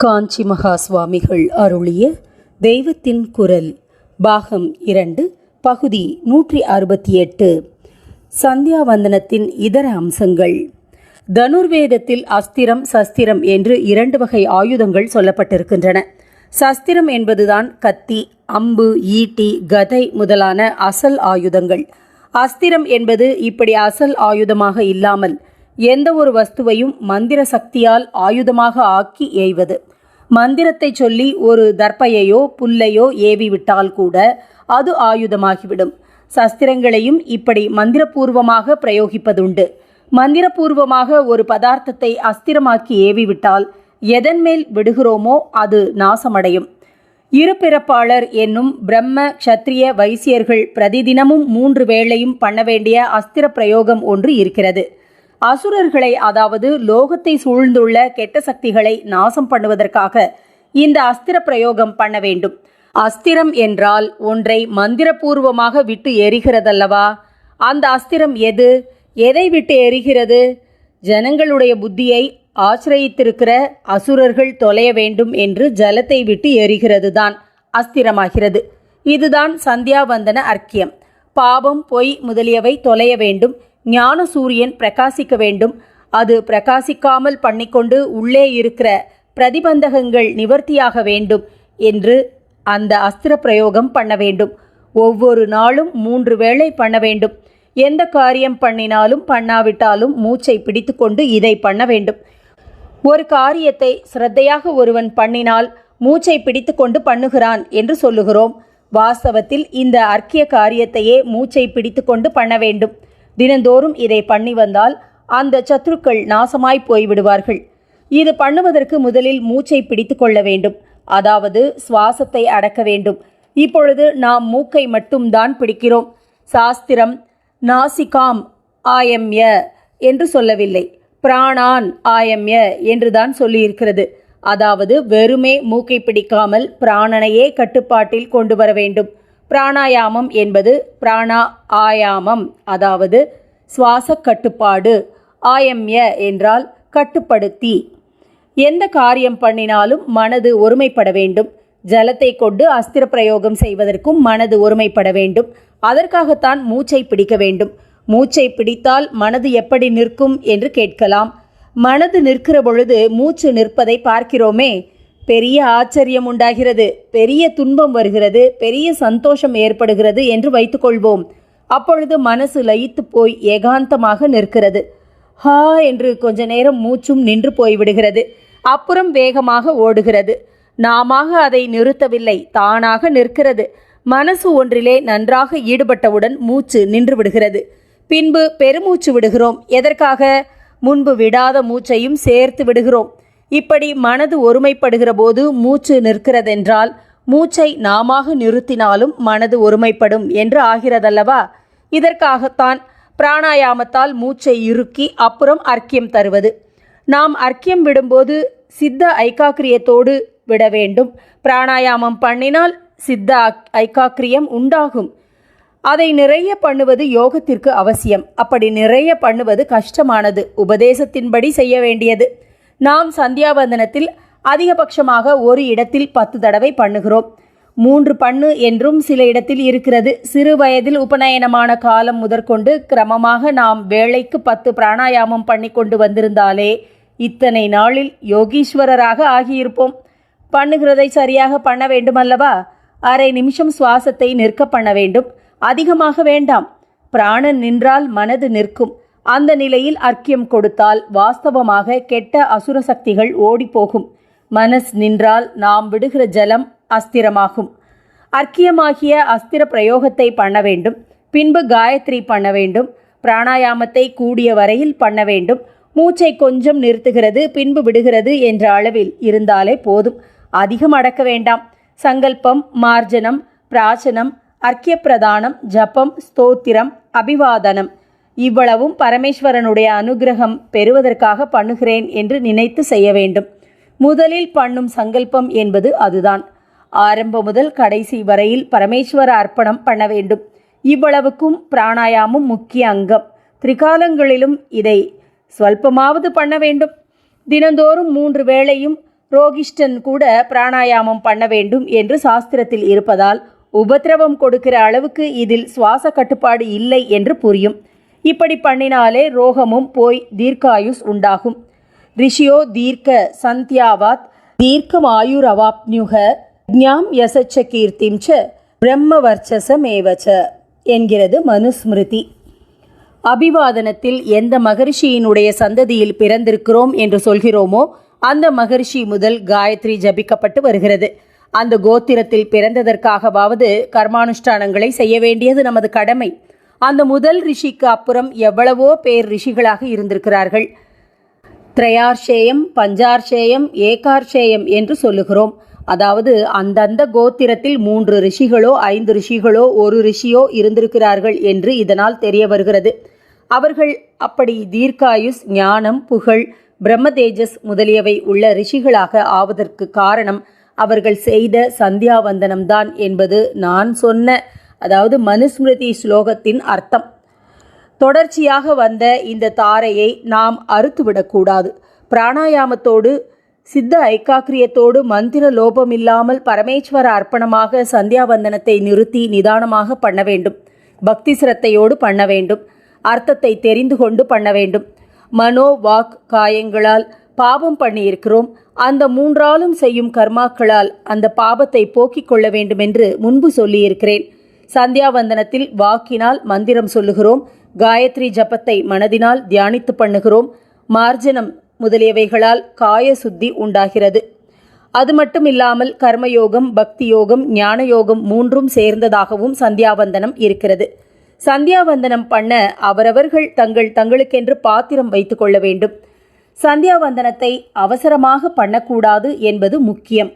காஞ்சி மகா சுவாமிகள் அருளிய தெய்வத்தின் குரல் பாகம் இரண்டு பகுதி நூற்றி அறுபத்தி எட்டு சந்தியாவந்தனத்தின் இதர அம்சங்கள். தனுர்வேதத்தில் அஸ்திரம் சஸ்திரம் என்று இரண்டு வகை ஆயுதங்கள் சொல்லப்பட்டிருக்கின்றன. சஸ்திரம் என்பதுதான் கத்தி அம்பு ஈட்டி கதை முதலான அசல் ஆயுதங்கள். அஸ்திரம் என்பது இப்படி அசல் ஆயுதமாக இல்லாமல் எந்த ஒரு வஸ்துவையும் மந்திர சக்தியால் ஆயுதமாக ஆக்கி ஏய்வது. மந்திரத்தை சொல்லி ஒரு தர்ப்பையையோ புல்லையோ ஏவி விட்டால் கூட அது ஆயுதமாகிவிடும். சஸ்திரங்களையும் இப்படி மந்திரபூர்வமாக பிரயோகிப்பதுண்டு. மந்திரபூர்வமாக ஒரு பதார்த்தத்தை அஸ்திரமாக்கி ஏவிவிட்டால் எதன் மேல் விடுகிறோமோ அது நாசமடையும். இருபிறப்பாளர் என்னும் பிரம்ம க்ஷத்ரிய வைசியர்கள் பிரதிதினமும் மூன்று வேளையும் பண்ண வேண்டிய அஸ்திர பிரயோகம் ஒன்று இருக்கிறது. அசுரர்களை அதாவது லோகத்தை சூழ்ந்துள்ள கெட்ட சக்திகளை நாசம் பண்ணுவதற்காக இந்த அஸ்திர பிரயோகம் பண்ண வேண்டும். அஸ்திரம் என்றால் ஒன்றை மந்திரபூர்வமாக விட்டு எரிகிறதல்லவா? அந்த அஸ்திரம் எது? எதை விட்டு எரிகிறது? ஜனங்களுடைய புத்தியை ஆசிரயித்திருக்கிற அசுரர்கள் தொலைய வேண்டும் என்று ஜலத்தை விட்டு எரிகிறது தான் அஸ்திரமாகிறது. இதுதான் சந்தியாவந்தன அர்க்கியம். பாவம் பொய் முதலியவை தொலைய வேண்டும். ஞான சூரியன் பிரகாசிக்க வேண்டும். அது பிரகாசிக்காமல் பண்ணிக்கொண்டு உள்ளே இருக்கிற பிரதிபந்தகங்கள் நிவர்த்தியாக வேண்டும் என்று அந்த அஸ்திர பிரயோகம் பண்ண வேண்டும். ஒவ்வொரு நாளும் மூன்று வேளை பண்ண வேண்டும். எந்த காரியம் பண்ணினாலும் பண்ணாவிட்டாலும் மூச்சை பிடித்துக்கொண்டு இதை பண்ண வேண்டும். ஒரு காரியத்தை சிரத்தையாக ஒருவன் பண்ணினால் மூச்சை பிடித்துக்கொண்டு பண்ணுகிறான் என்று சொல்லுகிறோம். வாஸ்தவத்தில் இந்த அர்க்கிய காரியத்தையே மூச்சை பிடித்துக்கொண்டு பண்ண வேண்டும். தினந்தோறும் இதை பண்ணி வந்தால் அந்த சத்துருக்கள் நாசமாய் போய்விடுவார்கள். இது பண்ணுவதற்கு முதலில் மூச்சை பிடித்து கொள்ள வேண்டும். அதாவது சுவாசத்தை அடக்க வேண்டும். இப்பொழுது நாம் மூக்கை மட்டும்தான் பிடிக்கிறோம். சாஸ்திரம் நாசிகாம் ஆயம்ய என்று சொல்லவில்லை. பிராணான் ஆயம்ய என்றுதான் சொல்லியிருக்கிறது. அதாவது வெறுமே மூக்கை பிடிக்காமல் பிராணனையே கட்டுப்பாட்டில் கொண்டு வர வேண்டும். பிராணாயாமம் என்பது பிராணா ஆயாமம் அதாவது சுவாச கட்டுப்பாடு ஆயம்ய என்றால் கட்டுப்படுத்தி. எந்த காரியம் பண்ணினாலும் மனது ஒருமைப்பட வேண்டும். ஜலத்தை கொண்டு அஸ்திர பிரயோகம் செய்வதற்கும் மனது ஒருமைப்பட வேண்டும். அதற்காகத்தான் மூச்சை பிடிக்க வேண்டும். மூச்சை பிடித்தால் மனது எப்படி நிற்கும் என்று கேட்கலாம். மனது நிற்கிற பொழுது மூச்சு நிற்பதை பார்க்கிறோமே பெரிய ஆச்சரியம் உண்டாகிறது. பெரிய துன்பம் வருகிறது. பெரிய சந்தோஷம் ஏற்படுகிறது என்று வைத்துக்கொள்வோம். அப்பொழுது மனசு லயித்து போய் ஏகாந்தமாக நிற்கிறது. ஹா என்று கொஞ்ச நேரம் மூச்சும் நின்று போய்விடுகிறது. அப்புறம் வேகமாக ஓடுகிறது. நாம அதை நிறுத்தவில்லை. தானாக நிற்கிறது. மனசு ஒன்றிலே நன்றாக ஈடுபட்டவுடன் மூச்சு நின்று விடுகிறது பின்பு பெருமூச்சு விடுகிறோம். எதற்காக? முன்பு விடாத மூச்சையும் சேர்த்து விடுகிறோம். இப்படி மனது ஒருமைப்படுகிற போது மூச்சு நிற்கிறதென்றால் மூச்சை நாமாக நிறுத்தினாலும் மனது ஒருமைப்படும் என்று ஆகிறதல்லவா? இதற்காகத்தான் பிராணாயாமத்தால் மூச்சை இறுக்கி அப்புறம் அர்க்கியம் தருவது. நாம் அர்க்கியம் விடும்போது சித்த ஐக்காக்கிரியத்தோடு விட வேண்டும். பிராணாயாமம் பண்ணினால் சித்த ஐக்காக்கிரியம் உண்டாகும். அதை நிறைய பண்ணுவது யோகத்திற்கு அவசியம். அப்படி நிறைய பண்ணுவது கஷ்டமானது. உபதேசத்தின்படி செய்ய வேண்டியது. நாம் சந்தியாவந்தனத்தில் அதிகபட்சமாக ஒரு இடத்தில் பத்து தடவை பண்ணுகிறோம். மூன்று பண்ணு என்றும் சில இடத்தில் இருக்கிறது. சிறு வயதில் உபநயனமான காலம் முதற்கொண்டு கிரமமாக நாம் வேளைக்கு பத்து பிராணாயாமம் பண்ணி கொண்டு வந்திருந்தாலே இத்தனை நாளில் யோகீஸ்வரராக ஆகியிருப்போம். பண்ணுகிறதை சரியாக பண்ண வேண்டுமல்லவா? அரை நிமிஷம் சுவாசத்தை நிற்க பண்ண வேண்டும். அதிகமாக வேண்டாம். பிராணன் நின்றால் மனது நிற்கும். அந்த நிலையில் அர்க்கியம் கொடுத்தால் வாஸ்தவமாக கெட்ட அசுர சக்திகள் ஓடிப்போகும். மனஸ் நின்றால் நாம் விடுகிற ஜலம் அஸ்திரமாகும். அர்க்கியமாகிய அஸ்திர பிரயோகத்தை பண்ண வேண்டும். பின்பு காயத்ரி பண்ண வேண்டும். பிராணாயாமத்தை கூடிய வரையில் பண்ண வேண்டும். மூச்சை கொஞ்சம் நிறுத்துகிறது பின்பு விடுகிறது என்ற அளவில் இருந்தாலே போதும். அதிகம் அடக்க வேண்டாம். சங்கல்பம் மார்ஜனம் பிராச்சனம் அர்க்கிய பிரதானம் ஜபம் ஸ்தோத்திரம் அபிவாதனம். இவ்வளவும் பரமேஸ்வரனுடைய அனுகிரகம் பெறுவதற்காக பண்ணுகிறேன் என்று நினைத்து செய்ய வேண்டும். முதலில் பண்ணும் சங்கல்பம் என்பது அதுதான். ஆரம்பம் முதல் கடைசி வரையில் பரமேஸ்வர அர்ப்பணம் பண்ண வேண்டும். இவ்வளவுக்கும் பிராணாயாமம் முக்கிய அங்கம். திரிகாலங்களிலும் இதை ஸ்வல்பமாவது பண்ண வேண்டும். தினந்தோறும் மூன்று வேளையும் ரோகிஷ்டன் கூட பிராணாயாமம் பண்ண வேண்டும் என்று சாஸ்திரத்தில் இருப்பதால் உபத்திரவம் கொடுக்கிற அளவுக்கு இதில் சுவாச கட்டுப்பாடு இல்லை என்று புரியும். இப்படி பண்ணினாலே ரோகமும் போய் தீர்க்காயுஸ் உண்டாகும். ரிஷியோ தீர்க்க சந்தியாவாத் தீர்க்கமாயுரவாப்னுக ஞாம் யசச்ச கீர்த்திம் ச பிரம்ம வர்ச்சசமேவச்ச என்கிறது மனுஸ்மிருதி. அபிவாதனத்தில் எந்த மகரிஷியினுடைய சந்ததியில் பிறந்திருக்கிறோம் என்று சொல்கிறோமோ அந்த மகரிஷி முதல் காயத்ரி ஜபிக்கப்பட்டு வருகிறது. அந்த கோத்திரத்தில் பிறந்ததற்காகவாவது கர்மானுஷ்டானங்களை செய்ய வேண்டியது நமது கடமை. அந்த முதல் ரிஷிக்கு அப்புறம் எவ்வளவோ பேர் ரிஷிகளாக இருந்திருக்கிறார்கள். திரையார்ஷேயம் பஞ்சார்ஷேயம் ஏகார்ஷேயம் என்று சொல்லுகிறோம். அதாவது அந்தந்த கோத்திரத்தில் மூன்று ரிஷிகளோ ஐந்து ரிஷிகளோ ஒரு ரிஷியோ இருந்திருக்கிறார்கள் என்று இதனால் தெரிய வருகிறது. அவர்கள் அப்படி தீர்க்காயுஸ் ஞானம் புகழ் பிரம்ம தேஜஸ் முதலியவை உள்ள ரிஷிகளாக ஆவதற்கு காரணம் அவர்கள் செய்த சந்தியாவந்தனம்தான் என்பது நான் சொன்ன அதாவது மனுஸ்மிருதி ஸ்லோகத்தின் அர்த்தம். தொடர்ச்சியாக வந்த இந்த தாரையை நாம் அறுத்துவிடக்கூடாது பிராணாயாமத்தோடு சித்த ஐக்காக்கிரியத்தோடு மந்திர லோபம் இல்லாமல் பரமேஸ்வர அர்ப்பணமாக சந்தியாவந்தனத்தை நிறுத்தி நிதானமாக பண்ண வேண்டும். பக்தி சிரத்தையோடு பண்ண வேண்டும். அர்த்தத்தை தெரிந்து கொண்டு பண்ண வேண்டும். மனோ வாக் காயங்களால் பாவம் பண்ணியிருக்கிறோம். அந்த மூன்றாலும் செய்யும் கர்மாக்களால் அந்த பாபத்தை போக்கிக் கொள்ள வேண்டுமென்று முன்பு சொல்லியிருக்கிறேன். சந்தியாவந்தனத்தில் வாக்கினால் மந்திரம் சொல்லுகிறோம். காயத்ரி ஜபத்தை மனதினால் தியானித்து பண்ணுகிறோம். மார்ஜனம் முதலியவைகளால் காய சுத்தி உண்டாகிறது. அது மட்டும் இல்லாமல் கர்மயோகம் பக்தி யோகம் ஞான யோகம் மூன்றும் சேர்ந்ததாகவும் சந்தியாவந்தனம் இருக்கிறது. சந்தியாவந்தனம் பண்ண அவரவர்கள் தங்கள் தங்களுக்கென்று பாத்திரம் வைத்துக்கொள்ள வேண்டும். சந்தியாவந்தனத்தை அவசரமாக பண்ணக்கூடாது என்பது முக்கியம்.